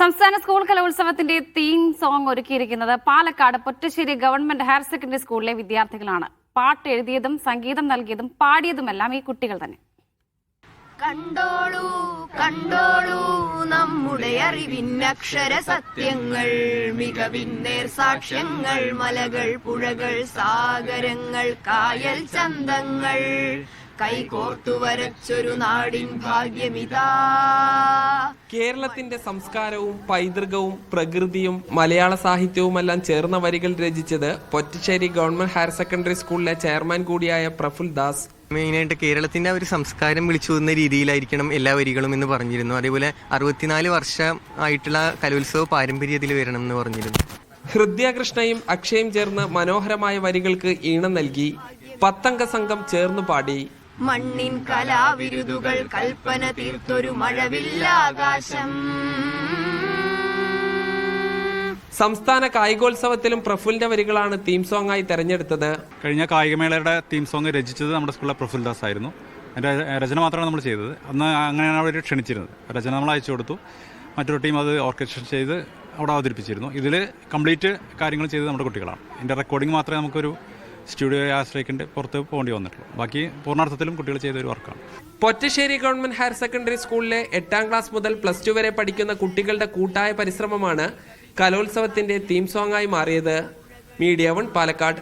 സംസ്ഥാന school കലോത്സവത്തിന്റെ theme song ഒരുക്കിയിരിക്കുന്നത് Palakkad Pottassery government higher secondary സ്കൂളിലെ വിദ്യാർത്ഥികളാണ്. പാട്ട് എഴുതിയതും സംഗീതം നൽകിയതും പാടിയതുമെല്ലാം ഈ കുട്ടികൾ തന്നെ. കണ്ടോളൂ കണ്ടോളൂ നമ്മുടെ അറിവിന്നക്ഷര സത്യങ്ങൾ മികവിന്നേർ സാക്ഷ്യങ്ങൾ മലകൾ പുഴകൾ സാഗരങ്ങൾ കായൽ ചന്തങ്ങൾ. കൈകോർത്തു വരച്ചൊരു നാടിൻ ഭാഗ്യമിതാ. കേരളത്തിന്റെ സംസ്കാരവും പൈതൃകവും പ്രകൃതിയും മലയാള സാഹിത്യവുമെല്ലാം ചേർന്ന വരികൾ രചിച്ചത് പൊറ്റശ്ശേരി ഗവൺമെന്റ് ഹയർ സെക്കൻഡറി സ്കൂളിലെ ചെയർമാൻ കൂടിയായ പ്രഫുൽ ദാസ്. മെയിനായിട്ട് കേരളത്തിന്റെ ഒരു സംസ്കാരം വിളിച്ചു വന്ന രീതിയിലായിരിക്കണം എല്ലാ വരികളും എന്ന് പറഞ്ഞിരുന്നു. അതേപോലെ അറുപത്തിനാല് വർഷം ആയിട്ടുള്ള കലോത്സവ പാരമ്പര്യത്തിൽ വരണം എന്ന് പറഞ്ഞിരുന്നു. ഹൃദ്യകൃഷ്ണയും അക്ഷയും ചേർന്ന് മനോഹരമായ വരികൾക്ക് ഈണം നൽകി പത്തംഗ സംഘം ചേർന്നു പാടി. മണ്ണിൻ കലാവിരുതുകൾ കൽപ്പന തീർത്തൊരു മഴവില്ലാകാശം. സംസ്ഥാന കായികോത്സവത്തിലും പ്രഫുലിന്റെ വരികളാണ് തീം സോങ് ആയി തെരഞ്ഞെടുത്തത്. കഴിഞ്ഞ കായികമേളയുടെ തീം സോങ് രചിച്ചത് നമ്മുടെ സ്കൂളിലെ പ്രഫുൽ ദാസ് ആയിരുന്നു അതിന്റെ രചന മാത്രമാണ് നമ്മൾ ചെയ്തത്. അന്ന് അങ്ങനെയാണ് അവർ ക്ഷണിച്ചിരുന്നത്. രചന നമ്മൾ അയച്ചു കൊടുത്തു. മറ്റൊരു ടീം അത് ഓർക്കസ്ട്രേഷൻ ചെയ്ത് അവിടെ അവതരിപ്പിച്ചിരുന്നു. ഇതിൽ കംപ്ലീറ്റ് കാര്യങ്ങൾ ചെയ്തത് നമ്മുടെ കുട്ടികളാണ്. ഇതിന്റെ റെക്കോർഡിംഗ് മാത്രമേ നമുക്കൊരു സ്റ്റുഡിയോയെ ആശ്രയിക്കേണ്ട പുറത്ത് പോകേണ്ടി വന്നിട്ടുള്ളൂ. ബാക്കി പൂർണാർത്ഥത്തിലും കുട്ടികൾ ചെയ്ത ഒരു വർക്കാണ്. പൊറ്റശ്ശേരി ഗവൺമെന്റ് ഹയർ സെക്കൻഡറി സ്കൂളിലെ എട്ടാം ക്ലാസ് മുതൽ പ്ലസ് ടു വരെ പഠിക്കുന്ന കുട്ടികളുടെ കൂട്ടായ പരിശ്രമമാണ് കലോത്സവത്തിന്റെ തീം സോങ് ആയി മാറിയത് മീഡിയ വൺ പാലക്കാട്.